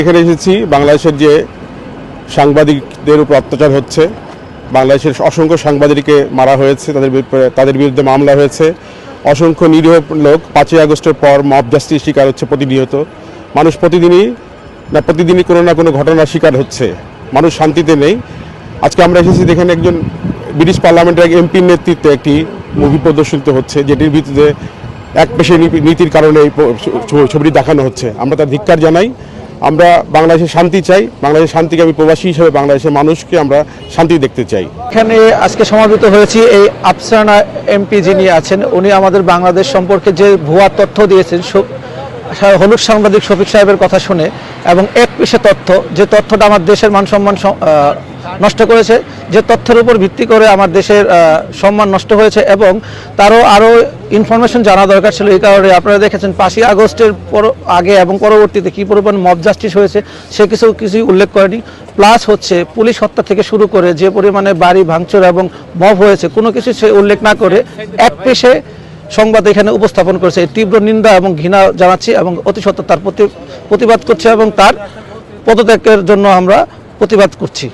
এখানে এসেছি, বাংলাদেশের যে সাংবাদিকদের উপর অত্যাচার হচ্ছে, বাংলাদেশের অসংখ্য সাংবাদিককে মারা হয়েছে, তাদের তাদের বিরুদ্ধে মামলা হয়েছে। অসংখ্য নিরীহ লোক, পাঁচই আগস্টের পর মব জাস্টিস শিকার হচ্ছে প্রতিনিয়ত। মানুষ প্রতিদিনই, না, প্রতিদিনই কোনো না কোনো ঘটনার শিকার হচ্ছে। মানুষ শান্তিতে নেই। আজকে আমরা এসেছি যেখানে একজন ব্রিটিশ পার্লামেন্টের এক এমপির নেতৃত্বে একটি মুভি প্রদর্শিত হচ্ছে, যেটির ভিত্তিতে এক পেশে নীতির কারণে এই ছবিটি দেখানো হচ্ছে। আমরা তার ধিক্কার জানাই। আমরা বাংলাদেশে শান্তি চাই বাংলাদেশের শান্তিকে আমি প্রবাসী হিসেবে বাংলাদেশের মানুষকে আমরা শান্তি দেখতে চাই। এখানে আজকে সমাবেত হয়েছি এই আফসানা এমপি যিনি আছেন উনি আমাদের বাংলাদেশ সম্পর্কে যে ভুয়া তথ্য দিয়েছেন হলুদ সাংবাদিক শফিক সাহেবের কথা শুনে এবং এক পিসে তথ্য যে তথ্যটা আমার দেশের মান সম্মান স- আহ, নষ্ট করেছে, যে তথ্যের উপর ভিত্তি করে আমার দেশের সম্মান নষ্ট হয়েছে এবং তারও আরও ইনফরমেশন জানা দরকার ছিল। এই কারণে আপনারা দেখেছেন, পাঁচই আগস্টের পর- আগে এবং পরবর্তীতে কী পরিমাণ মব জাস্টিস হয়েছে, সে কিছু কিছুই উল্লেখ করেনি। প্লাস হচ্ছে, পুলিশ হত্যা থেকে শুরু করে যে পরিমাণে বাড়ি ভাঙচুর এবং মব হয়েছে, কোনো কিছু সে উল্লেখ না করে এক পেশে সংবাদ এখানে উপস্থাপন করেছে। তীব্র নিন্দা এবং ঘৃণা জানাচ্ছি এবং অতি সত্ত্বর তার প্রতি প্রতিবাদ করছে এবং তার পদত্যাগের জন্য আমরা প্রতিবাদ করছি।